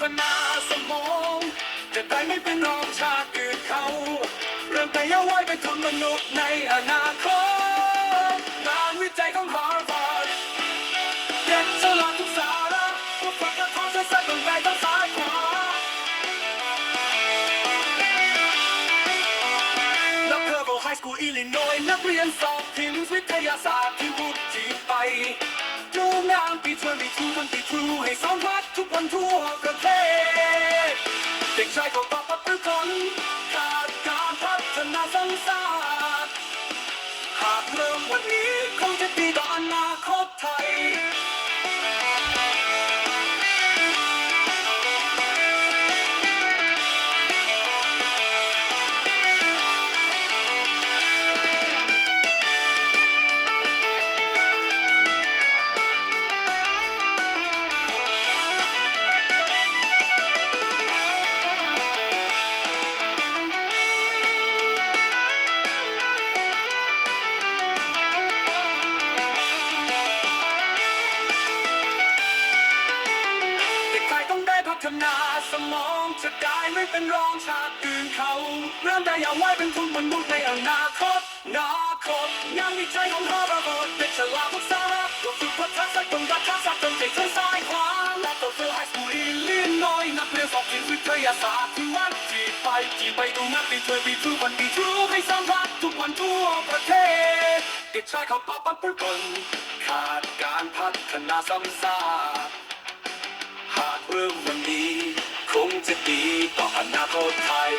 พนาสมองจะได้ไม่เป็นรองชาติอื่นเขา เริ่มแต่เยาว์ไว้เป็นทนมนุษย์ในอนาคตงานวิจัยของฮาร์วาร์ดเด็กฉลอดทุกสาระผู้ฟังกระท้บใช้สายตรงไปทั้งสายขวาล้วเทอร์โไฮสคูลอิลลินอยนักเรียนสอบทิ้งวิทยาศาสตร์ที่วุฒิ งานปีทวนปีทูมันปีทรูให้สองวัดทุกวันทั่วประเทศ เด็กชายของปอปประกนขาดการพัฒนาสังสารหากเริ่มวันนี้ ฒนาสมองจะได้ไม่เป็นรองชาติอื่นเขา เริ่มได้อย่างไว้เป็นทุนมนุษย์ในอนาคตนาคตงานวิจัยของฮาร์วาร์ดเด็กฉลาดทุกสาระตัวฝึกพัฒนาสักตรงรัฐศาสตร์ตรงใจเส้นซ้ายขวาและตัวเฟลไฮสคูลอิลลิน้อยนักเรียนสอบทีมวิทยาศาสตร์ที่วัดจีไปจีไปดูนักปีเทอร์ปีทูวันปีทูให้สร้างรักทุกวันทั่วประเทศเด็กชายเขาปอปับปุกลขาดการพัฒนาซ้ำซาก จะดีต่ออนาคตไทย